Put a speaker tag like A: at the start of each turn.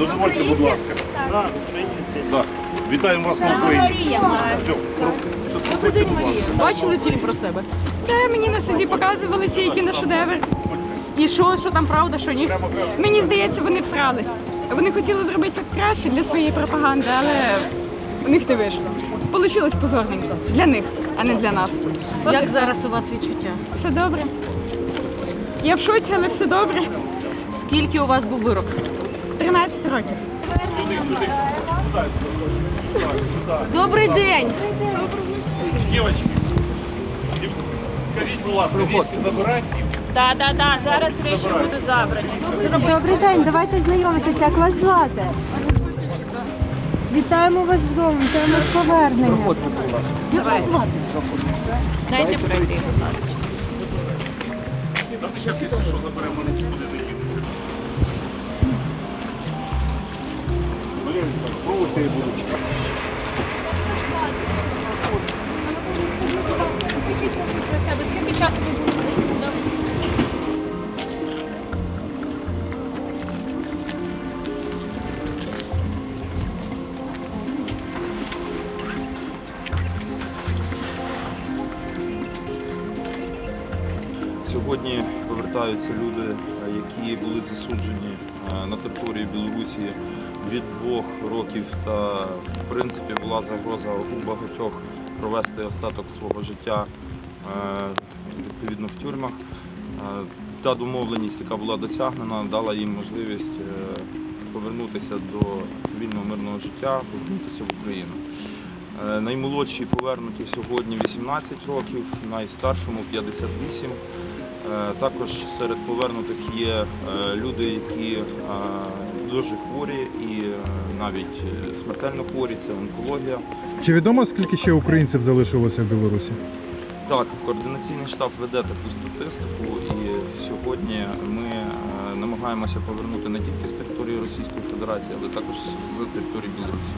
A: Дозвольте, будь ласка. Да. Вітаємо вас на Україні. Все, проходьте, будь ласка.
B: Бачили фільм про себе?
C: Та мені на суді показували цей кіношедевр.
B: І що, що там правда, що ні?
C: Мені здається, вони всрались. Вони хотіли зробити краще для своєї пропаганди, але у них не вийшло. Получилось позорненько. Для них, а не для нас. От і
B: Як
C: все.
B: зараз у вас відчуття?
C: Все добре. Я в шоці, але все добре.
B: Скільки у вас був вирок?
C: 13 років.
B: Добрий день!
A: Дівчатки, скажіть, будь ласка, річки забирати?
C: Так, так, так. Зараз речі будуть забрані.
D: Добрий день, давайте знайомитися, як вас звати. Вітаємо вас вдома, вітаємо з поверненням. Як вас звати?
C: Дайте пройти, будь ласка.
A: Зараз, якщо що, заберемо, не їдуть. Блін, так,
E: Сьогодні повертаються люди, які були засуджені е, на території Білорусі від двох років. Та в принципі була загроза у багатьох провести остаток свого життя е, відповідно в тюрмах. Е, Та домовленість, яка була досягнена, дала їм можливість повернутися до цивільного мирного життя, повернутися в Україну. Наймолодші повернуті сьогодні 18 років, найстаршому 58. Е, Також серед повернутих є е, люди, які е, дуже хворі і навіть смертельно хворі, це онкологія.
F: Чи відомо, скільки ще українців залишилося в Білорусі?
E: Так, координаційний штаб веде таку статистику, і сьогодні ми намагаємося повернути не тільки з території Російської Федерації, але також з території Білорусі.